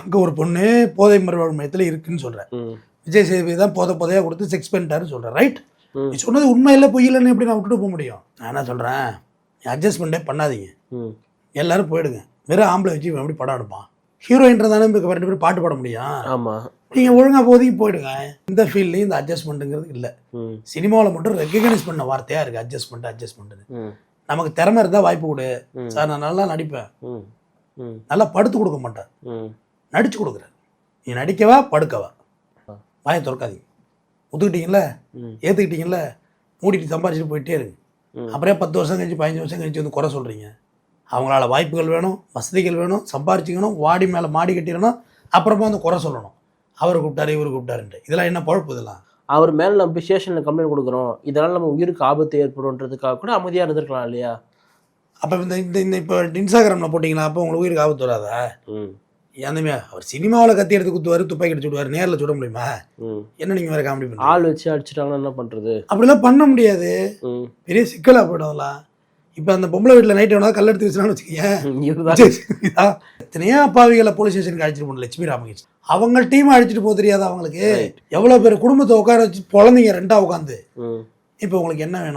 அங்கே ஒரு பொண்ணு போதை மறுவாழ்வு மையத்தில் இருக்குன்னு சொல்கிறேன் விஜய் சேதுபதி தான் போதை போதையாக கொடுத்து செக்ஸ் பண்ணிட்டாருன்னு சொல்கிறேன் ரைட். நீ சொன்னது உண்மை இல்லை பொய் இல்லைன்னு எப்படி நான் விட்டுட்டு போக முடியும்? நான் என்ன சொல்கிறேன் அட்ஜஸ்ட்மெண்ட்டே பண்ணாதீங்க. எல்லாரும் போயிடுங்க. வெறும் ஆம்பளை வச்சு எப்படி படம் எடுப்பான்? ஹீரோயின்றதானே இப்போ ரெண்டு பேரும் பாட்டு பாட முடியும்? ஆமா. நீங்கள் ஒழுங்காக போதைக்கு போயிடுங்க. இந்த ஃபீல்ட்லேயும் இந்த அட்ஜஸ்ட்மெண்ட்டுங்கிறது இல்லை. சினிமாவில் மட்டும் ரெக்கக்னைஸ் பண்ண வார்த்தையாக இருக்குது அட்ஜஸ்ட்மெண்ட் அட்ஜஸ்ட்மெண்ட்டுன்னு நமக்கு திறமை இருந்தால் வாய்ப்பு கொடு. சார் நான் நல்லா நடிப்பேன். நல்லா படுத்து கொடுக்க மாட்டேன். நடிச்சு கொடுக்குறேன் நீ நடிக்கவா படுக்கவா. வாயை திறக்காதீங்க. ஒத்துக்கிட்டீங்கல்ல? ஏற்றுக்கிட்டீங்கல்ல மூடிட்டு சம்பாரிச்சுட்டு போயிட்டே இருங்க ம். அப்புறம் பத்து வருஷம் கழிச்சு பதினஞ்சு வருஷம் கழிச்சு வந்து குறை சொல்கிறீங்க அவங்களால வாய்ப்புகள் வேணும் வசதிகள் வேணும் சம்பாரிச்சிக்கணும் வாடி மேலே மாடி கட்டிடணும் அப்புறமா வந்து குறை சொல்லணும். அவர் கூப்பிட்டாரு இவர் கூப்பிட்டாருன்ட்டு. இதெல்லாம் என்ன பழப்பு இதெல்லாம்? அவர் மேல நம்ம ஸ்டேஷன்ல கம்ப்ளைண்ட் கொடுக்குறோம். இதனால நம்ம உயிருக்கு ஆபத்து ஏற்படும்ன்றதுக்காக கூட அமைதியா இருந்திருக்கலாம் இல்லையா? அப்போ இந்த இந்த இந்த இப்போ இன்ஸ்டாகிராமில் போட்டிங்களா? அப்போ உங்களுக்கு உயிருக்கு ஆபத்து வராதா? ம் ஏந்தமே அவர் சினிமாவில் கத்தி எடுத்து குத்துவார் துப்பாக்கி எடுத்து விடுவார் நேரில் சுட முடியுமா? என்ன நீங்கள் வேறு காமெடி பண்ணுறீங்க ஆள் வச்சு அடிச்சிட்டாங்கன்னா என்ன பண்றது? அப்படிலாம் பண்ண முடியாது. பெரிய சிக்கலாக போய்டும் அதெல்லாம். இப்போ அந்த பொம்பளை வீட்டில் நைட் வேணா கல் எடுத்து வச்சுனான்னு வச்சுக்கோங்க எத்தனையோ அப்பாவிகளை போலீஸ் ஸ்டேஷனுக்கு அழைச்சிட்டு போன லட்சுமி ராமகிருஷ்ணன். அவங்க டீம் அழைச்சிட்டு போக தெரியாது அவங்களுக்கு. எவ்வளோ பேர் குடும்பத்தை உட்கார வச்சு பொழந்தீங்க ரெண்டா உட்காந்து இப்போ உங்களுக்கு என்ன வேணும்?